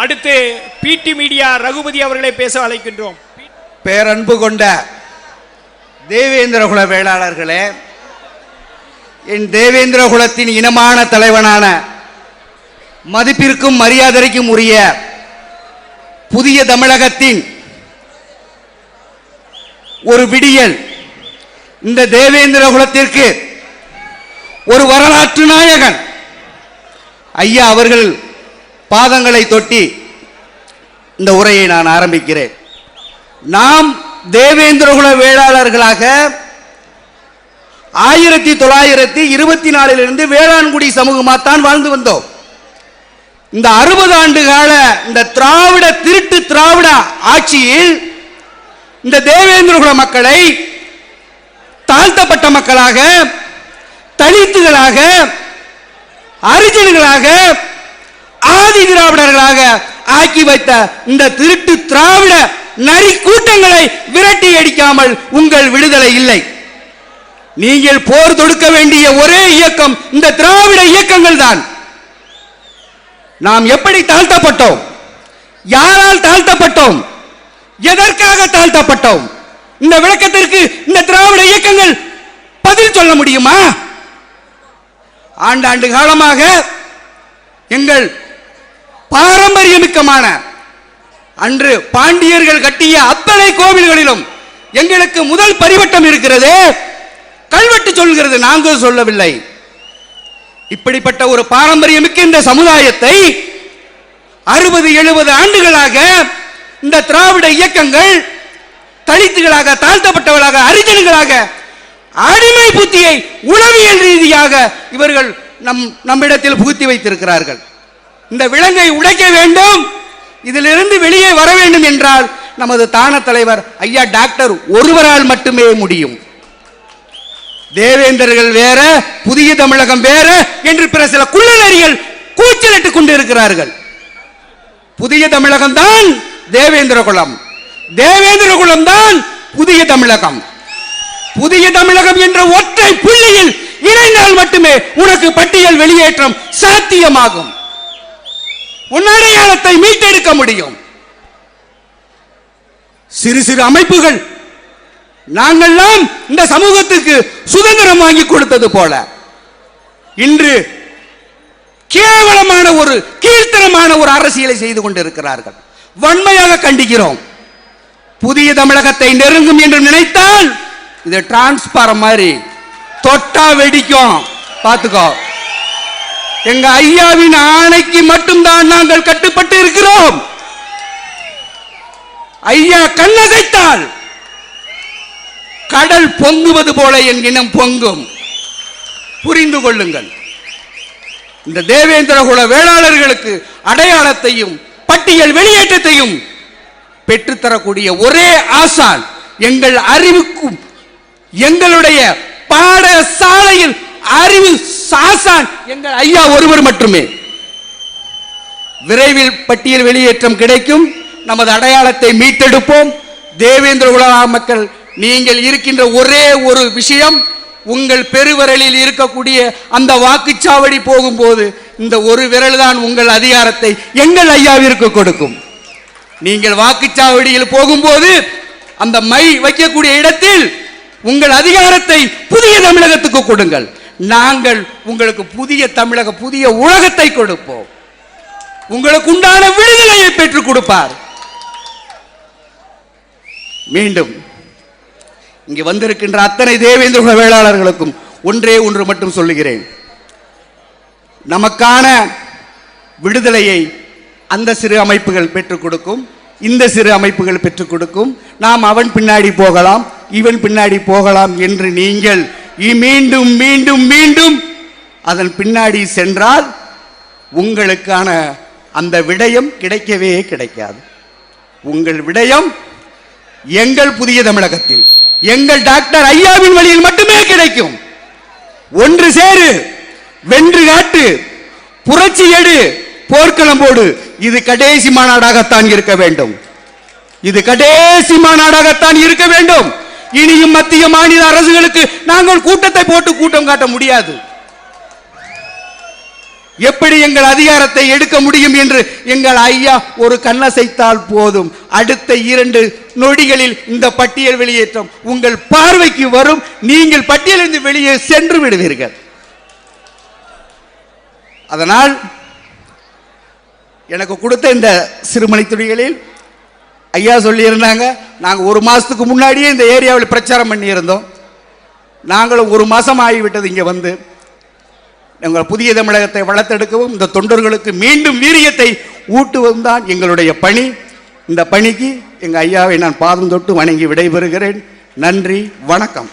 அடுத்து பிடி மீடியா ரகுபதி அவர்களை பேச அழைக்கின்றோம். பேரன்பு கொண்ட தேவேந்திர குல வேளாளர்களே என் தேவேந்திர குலத்தின் இனமான தலைவனான மதிப்பிற்கும் மரியாதைக்கும் உரிய புதிய தமிழகத்தின் ஒரு விடியல் இந்த தேவேந்திர குலத்திற்கு ஒரு வரலாற்று நாயகன் ஐயா அவர்கள் பாதங்களை தொட்டி இந்த உரையை நான் ஆரம்பிக்கிறேன். நாம் தேவேந்திரகுல வேளாளர்களாக ஆயிரத்தி தொள்ளாயிரத்தி இருபத்தி நாலிலிருந்து வேளாண்குடி சமூகமாகத்தான் வாழ்ந்து வந்தோம். இந்த அறுபது ஆண்டு கால இந்த திராவிட திருட்டு திராவிட ஆட்சியில் இந்த தேவேந்திரகுல மக்களை தாழ்த்தப்பட்ட மக்களாக தலித்துகளாக அரிஜன்களாக ஆதி திராவிடர்களாக ஆக்கி வைத்த இந்த திருட்டு திராவிட நரி கூட்டங்களை விரட்டி அடிக்காமல் உங்கள் விடுதலை இல்லை. நீங்கள் போர் தொடுக்க வேண்டிய ஒரே இயக்கம் இந்த திராவிட இயக்கங்கள் தான். நாம் எப்படி தாழ்த்தப்பட்டோம்? யாரால் தாழ்த்தப்பட்டோம்? எதற்காக தாழ்த்தப்பட்டோம்? இந்த விளக்கத்திற்கு இந்த திராவிட இயக்கங்கள் பதில் சொல்ல முடியுமா? ஆண்டாண்டு காலமாக எங்கள் பாரம்பரியமிக்கமான அன்று பாண்டியர்கள் கட்டிய அத்தனை கோவில்களிலும் எங்களுக்கு முதல் பரிவட்டம் இருக்கிறது. கல்வெட்டு சொல்கிறது நாங்கள் சொல்லவில்லை. இப்படிப்பட்ட ஒரு பாரம்பரியமிக்க இந்த சமுதாயத்தை அறுபது எழுபது ஆண்டுகளாக இந்த திராவிட இயக்கங்கள் தலித்துகளாக தாழ்த்தப்பட்டவர்களாக அரிஜன்களாக அடிமை புத்தியை உளவியல் ரீதியாக இவர்கள் நம் நம்மிடத்தில் புகுத்தி வைத்திருக்கிறார்கள். இந்த விலங்கை உடைக்க வேண்டும். இதிலிருந்து வெளியே வர வேண்டும் என்றால் நமது தான தலைவர் ஐயா டாக்டர் ஒருவரால் மட்டுமே முடியும். தேவேந்தர்கள் வேற புதிய தமிழகம் வேற என்று பிற சில குள்ளநரிகள் கூச்சலிட்டுக் கொண்டிருக்கிறார்கள். புதிய தமிழகம் தான் தேவேந்திர குலம் தேவேந்திர குலம் தான் புதிய தமிழகம். புதிய தமிழகம் என்ற ஒற்றை புள்ளியில் இணைந்தால் மட்டுமே உனக்கு பட்டியல் வெளியேற்றம் சாத்தியமாகும். உன் அடையாளத்தை மீட்டெடுக்க முடியும். சிறு சிறு அமைப்புகள் நாங்கள்லாம் இந்த சமூகத்துக்கு சுதந்திரம் வாங்கி கொடுத்தது போல. இன்று கேவலமான ஒரு கீழ்த்தனமான ஒரு அரசியலை செய்து கொண்டிருக்கிறார்கள். வன்மையாக கண்டிக்கிறோம். புதிய தமிழகத்தை நெருங்கும் என்று நினைத்தால் இது டிரான்ஸ்பாரம் மாதிரி. தொட்டா வெடிக்கும். பார்த்துக்கோ. எங்க ஐயாவின் ஆணைக்கு மட்டும்தான் நாங்கள் கட்டுப்பட்டு இருக்கிறோம் ஐயா கண்ணசைத்தால் கடல் பொங்குவது போல என் இனம் பொங்கும். புரிந்து கொள்ளுங்கள். இந்த தேவேந்திரகுல வேளாளர்களுக்கு அடையாளத்தையும் பட்டியல் வெளியேற்றத்தையும் பெற்றுத்தரக்கூடிய ஒரே ஆசான் எங்கள் அறிவுக்கும் எங்களுடைய பாடசாலையில் அறிவு சாசான் எங்கள் ஐயா ஒருவர் மட்டுமே. விரைவில் பட்டியல் வெளியேற்றம் கிடைக்கும். நமது அடையாளத்தை மீட்டெடுப்போம். தேவேந்திர உலக மக்கள் நீங்கள் இருக்கின்ற ஒரே ஒரு விஷயம் உங்கள் பெருவிரலில் இருக்கக்கூடிய அந்த வாக்குச்சாவடி போகும்போது இந்த ஒரு விரல் தான் உங்கள் அதிகாரத்தை எங்கள் ஐயாவிற்கு கொடுக்கும். நீங்கள் வாக்குச்சாவடியில் போகும்போது அந்த மை வைக்கக்கூடிய இடத்தில் உங்கள் அதிகாரத்தை புதிய தமிழகத்துக்கு கொடுங்கள். நாங்கள் உங்களுக்கு புதிய தமிழக புதிய உலகத்தை கொடுப்போம். உங்களுக்கு உண்டான விடுதலையை பெற்றுக் கொடுப்பார். மீண்டும் இங்கே வந்திருக்கின்ற அத்தனை தேவேந்திர வேளாளர்களுக்கும் ஒன்றே ஒன்று மட்டும் சொல்லுகிறேன். நமக்கான விடுதலையை அந்த சிறு அமைப்புகள் பெற்றுக் கொடுக்கும் இந்த சிறு அமைப்புகள் பெற்றுக் கொடுக்கும். நாம் அவன் பின்னாடி போகலாம் இவன் பின்னாடி போகலாம் என்று நீங்கள் மீண்டும் மீண்டும் மீண்டும் அதன் பின்னாடி சென்றால் உங்களுக்கான அந்த விடயம் கிடைக்கவே கிடைக்காது. உங்கள் விடயம் எங்கள் புதிய தமிழகத்தில் எங்கள் டாக்டர் ஐயாவின் வழியில் மட்டுமே கிடைக்கும். ஒன்று சேரு வென்று காட்டு புரட்சி எடு போர்க்களம் போடு. இது கடைசி மாநாடாகத்தான் இருக்க வேண்டும். இது கடைசி மாநாடாகத்தான் இருக்க வேண்டும். இனியும் மத்திய மாநில அரசுகளுக்கு நாங்கள் கூட்டத்தை போட்டு கூட்டம் காட்ட முடியாது. எப்படி எங்கள் அதிகாரத்தை எடுக்க முடியும் என்று எங்கள் ஐயா ஒரு கண்ணசைத்தால் போதும். அடுத்த இரண்டு நொடிகளில் இந்த பட்டியல் வெளியேற்றம் உங்கள் பார்வைக்கு வரும். நீங்கள் பட்டியலிருந்து வெளியே சென்று விடுவீர்கள். அதனால் எனக்கு கொடுத்த இந்த சிறுமணி துணிகளில் ஐயா சொல்லியிருந்தாங்க நாங்கள் ஒரு மாதத்துக்கு முன்னாடியே இந்த ஏரியாவில் பிரச்சாரம் பண்ணியிருந்தோம். நாங்களும் ஒரு மாதம் ஆகிவிட்டது இங்கே வந்து. எங்கள் புதிய தமிழகத்தை வளர்த்தெடுக்கவும் இந்த தொண்டர்களுக்கு மீண்டும் வீரியத்தை ஊட்டுவதும் தான் எங்களுடைய பணி. இந்த பணிக்கு எங்கள் ஐயாவை நான் பாதம் தொட்டு வணங்கி விடைபெறுகிறேன். நன்றி வணக்கம்.